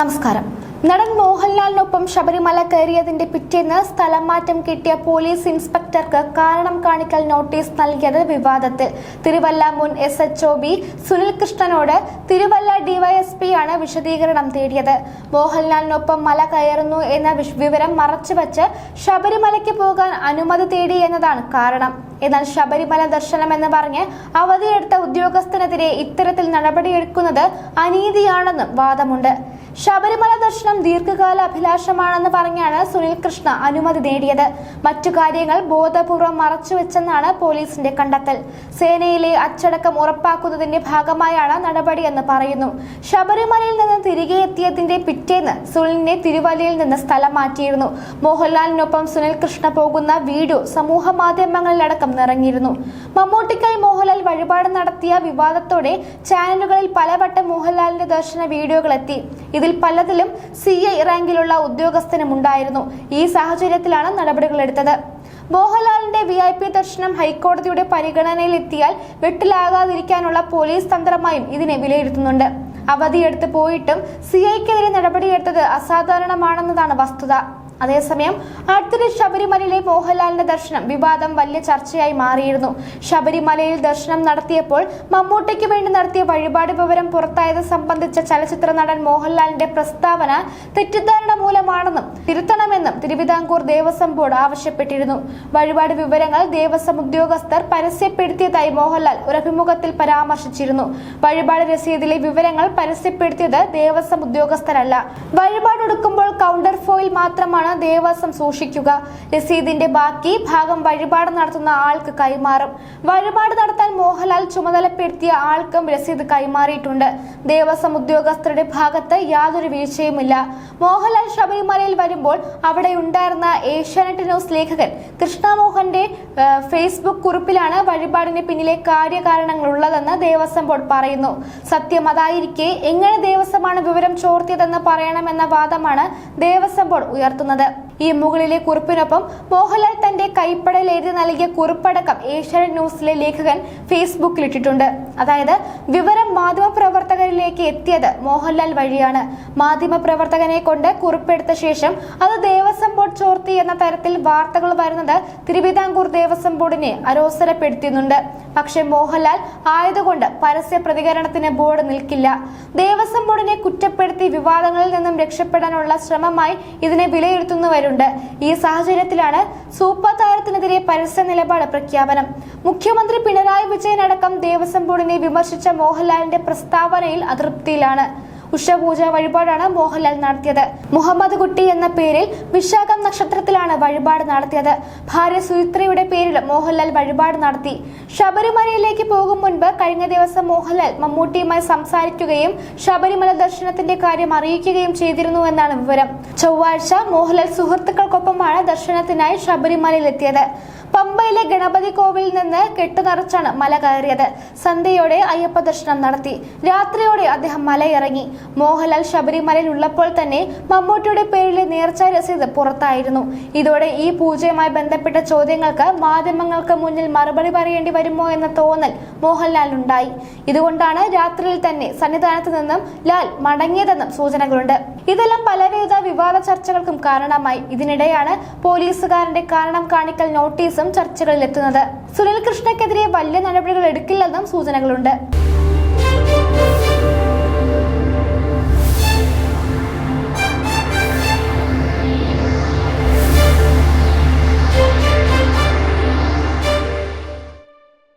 നമസ്കാരം. നടൻ മോഹൻലാലിനൊപ്പം ശബരിമല കയറിയതിന്റെ പിറ്റേന്ന് സ്ഥലം മാറ്റം കിട്ടിയ പോലീസ് ഇൻസ്പെക്ടർക്ക് കാരണം കാണിക്കൽ നോട്ടീസ് നൽകിയത് വിവാദത്തിൽ. തിരുവല്ല മുൻ S H O B Sunil കൃഷ്ണനോട് തിരുവല്ല ഡിവൈഎസ്പിയാണ് വിശദീകരണം തേടിയത്. മോഹൻലാലിനൊപ്പം മല കയറുന്നു എന്ന വിവരം മറച്ചുവെച്ച് ശബരിമലയ്ക്ക് പോകാൻ അനുമതി തേടി എന്നതാണ് കാരണം. എന്നാൽ ശബരിമല ദർശനം എന്ന് പറഞ്ഞ് അവധിയെടുത്ത ഉദ്യോഗസ്ഥനെതിരെ ഇത്തരത്തിൽ നടപടിയെടുക്കുന്നത് അനീതിയാണെന്നും വാദമുണ്ട്. ശബരിമല ദർശനം ദീർഘകാല അഭിലാഷമാണെന്ന് പറഞ്ഞാണ് സുനിൽ കൃഷ്ണ അനുമതി നേടിയത്. മറ്റു കാര്യങ്ങൾ ബോധപൂർവം മറച്ചുവെച്ചെന്നാണ് പോലീസിന്റെ കണ്ടെത്തൽ. സേനയിലെ അച്ചടക്കം ഉറപ്പാക്കുന്നതിന്റെ ഭാഗമായാണ് നടപടിയെന്ന് പറയുന്നു. ശബരിമലയിൽ നിന്ന് തിരികെ എത്തിയതിന്റെ പിറ്റേന്ന് സുനിലിനെ തിരുവല്ലയിൽ നിന്ന് സ്ഥലം മാറ്റിയിരുന്നു. മോഹൻലാലിനൊപ്പം സുനിൽ കൃഷ്ണ പോകുന്ന വീഡിയോ സമൂഹ മാധ്യമങ്ങളിലടക്കം നിറഞ്ഞിരുന്നു. മമ്മൂട്ടിക്കായി വഴിപാട് നടത്തിയ വിവാദത്തോടെ ചാനലുകളിൽ പലവട്ടം മോഹൻലാലിന്റെ ദർശന വീഡിയോകൾ എത്തി ഇതിൽ പലതിലും സി ഐ റാങ്കിലുള്ള ഉദ്യോഗസ്ഥനും ഉണ്ടായിരുന്നു ഈ സാഹചര്യത്തിലാണ് നടപടികളെടുത്തത് മോഹൻലാലിന്റെ വി ഐ പി ദർശനം ഹൈക്കോടതിയുടെ പരിഗണനയിലെത്തിയാൽ വെട്ടിലാകാതിരിക്കാനുള്ള പോലീസ് തന്ത്രമായും ഇതിനെ വിലയിരുത്തുന്നുണ്ട്. അവധിയെടുത്ത് പോയിട്ടും സി ഐക്കെതിരെ നടപടിയെടുത്തത് അസാധാരണമാണെന്നതാണ് വസ്തുത. അതേസമയം അടുത്തിടെ ശബരിമലയിലെ മോഹൻലാലിന്റെ ദർശനം വിവാദം വലിയ ചർച്ചയായി മാറിയിരുന്നു. ശബരിമലയിൽ ദർശനം നടത്തിയപ്പോൾ മമ്മൂട്ടിക്ക് വേണ്ടി നടത്തിയ വഴിപാട് വിവരം പുറത്തായത് സംബന്ധിച്ച ചലച്ചിത്ര നടൻ മോഹൻലാലിന്റെ പ്രസ്താവന തെറ്റിദ്ധാരണ മൂലമാണെന്നും തിരുത്തണമെന്നും തിരുവിതാംകൂർ ദേവസ്വം ബോർഡ് ആവശ്യപ്പെട്ടിരുന്നു. വഴിപാട് വിവരങ്ങൾ ദേവസ്വം ഉദ്യോഗസ്ഥർ പരസ്യപ്പെടുത്തിയതായി മോഹൻലാൽ ഒരു അഭിമുഖത്തിൽ പരാമർശിച്ചിരുന്നു. വഴിപാട് രസീതിലെ വിവരങ്ങൾ പരസ്യപ്പെടുത്തിയത് ദേവസ്വം ഉദ്യോഗസ്ഥരല്ല. വഴിപാടൊടുക്കുമ്പോൾ കൗണ്ടർ ഫോയിൽ മാത്രമാണ് ദേവസ്വം സൂക്ഷിക്കുക. രസീതിന്റെ ബാക്കി ഭാഗം വഴിപാട് നടത്തുന്ന ആൾക്ക് കൈമാറും. വഴിപാട് നടത്താൻ മോഹൻലാൽ ചുമതലപ്പെടുത്തിയ ആൾക്കും രസീത് കൈമാറിയിട്ടുണ്ട്. ദേവസ്വം ഉദ്യോഗസ്ഥരുടെ ഭാഗത്ത് യാതൊരു വീഴ്ചയുമില്ല. മോഹൻലാൽ ശബരിമലയിൽ വരുമ്പോൾ അവിടെ ഉണ്ടായിരുന്ന ഏഷ്യാനെറ്റ് ന്യൂസ് ലേഖകൻ കൃഷ്ണമോഹന്റെ ഫേസ്ബുക്ക് കുറിപ്പിലാണ് വഴിപാടിന് പിന്നിലെ കാര്യകാരണങ്ങൾ ഉള്ളതെന്ന് ദേവസ്വം ബോർഡ് പറയുന്നു. സത്യം അതായിരിക്കെ എങ്ങനെ ദേവസ്വമാണ് വിവരം ചോർത്തിയതെന്ന് പറയണമെന്ന വാദമാണ് ദേവസ്വം ബോർഡ് ഉയർത്തുന്നത്. ഈ മുകളിലെ കുറിപ്പിനൊപ്പം മോഹൻലാൽ തന്റെ കൈപ്പടയിൽ എഴുതി നൽകിയ കുറിപ്പടക്കം ഏഷ്യാനെറ്റ് ന്യൂസിലെ ലേഖകൻ ഫേസ്ബുക്കിൽ ഇട്ടിട്ടുണ്ട്. അതായത് വിവരം മാധ്യമപ്രവർത്തകരിലേക്ക് എത്തിയത് മോഹൻലാൽ വഴിയാണ്. മാധ്യമപ്രവർത്തകനെ കൊണ്ട് കുറിപ്പെടുത്ത ശേഷം അത് ദേവസ്വം ബോർഡ് ചോർത്തി എന്ന തരത്തിൽ വാർത്തകൾ വരുന്നത് തിരുവിതാംകൂർ ദേവസ്വം ബോർഡിനെ അരോസരപ്പെടുത്തുന്നുണ്ട് പക്ഷെ മോഹൻലാൽ ആയതുകൊണ്ട് പരസ്യ പ്രതികരണത്തിന് ബോർഡ് നിൽക്കില്ല. ദേവസ്വം ബോർഡിനെ കുറ്റപ്പെടുത്തി വിവാദങ്ങളിൽ നിന്നും രക്ഷപ്പെടാനുള്ള ശ്രമമായി ഇതിനെ വിലയിരുത്തുന്നവരുണ്ട്. ഈ സാഹചര്യത്തിലാണ് സൂപ്പർ താരത്തിനെതിരെ പരസ്യ നിലപാട് പ്രഖ്യാപനം. മുഖ്യമന്ത്രി പിണറായി വിജയൻ അടക്കം ദേവസ്വം ബോർഡിനെ വിമർശിച്ച മോഹൻലാലിന്റെ പ്രസ്താവനയിൽ അതൃപ്തിയിലാണ്. ഉഷപൂജ വഴിപാടാണ് മോഹൻലാൽ നടത്തിയത്. മുഹമ്മദ് കുട്ടി എന്ന പേരിൽ വിശാഖം നക്ഷത്രത്തിലാണ് വഴിപാട് നടത്തിയത്. ഭാര്യ സുചിത്രയുടെ പേരിൽ മോഹൻലാൽ വഴിപാട് നടത്തി. ശബരിമലയിലേക്ക് പോകും മുൻപ് കഴിഞ്ഞ ദിവസം മോഹൻലാൽ മമ്മൂട്ടിയുമായി സംസാരിക്കുകയും ശബരിമല ദർശനത്തിന്റെ കാര്യം അറിയിക്കുകയും ചെയ്തിരുന്നു എന്നാണ് വിവരം. ചൊവ്വാഴ്ച മോഹൻലാൽ സുഹൃത്തുക്കൾക്കൊപ്പമാണ് ദർശനത്തിനായി ശബരിമലയിലെത്തിയത്. പമ്പയിലെ ഗണപതി കോവിലിൽ നിന്ന് കെട്ടുനിറച്ചാണ് മല കയറിയത്. സന്ധ്യയോടെ അയ്യപ്പ ദർശനം നടത്തി. രാത്രിയോടെ അദ്ദേഹം മലയിറങ്ങി. മോഹൻലാൽ ശബരിമലയിൽ ഉള്ളപ്പോൾ തന്നെ മമ്മൂട്ടിയുടെ പേരിൽ നേർച്ച രസീത് പുറത്തായിരുന്നു. ഇതോടെ ഈ പൂജയുമായി ബന്ധപ്പെട്ട ചോദ്യങ്ങൾക്ക് മാധ്യമങ്ങൾക്ക് മുന്നിൽ മറുപടി പറയേണ്ടി വരുമോ എന്ന തോന്നൽ മോഹൻലാലിനുണ്ടായി. ഇതുകൊണ്ടാണ് രാത്രിയിൽ തന്നെ സന്നിധാനത്ത് നിന്നും ലാൽ മടങ്ങിയതെന്നും സൂചനകളുണ്ട്. ഇതെല്ലാം പലവിധ വിവാദ ചർച്ചകൾക്കും കാരണമായി. ഇതിനിടെയാണ് പോലീസുകാരന്റെ കാരണം കാണിക്കൽ നോട്ടീസും ചർച്ചകളിലെത്തുന്നത്. സുനിൽ കൃഷ്ണക്കെതിരെ വലിയ നടപടികൾ എടുക്കില്ലെന്നും സൂചനകളുണ്ട്.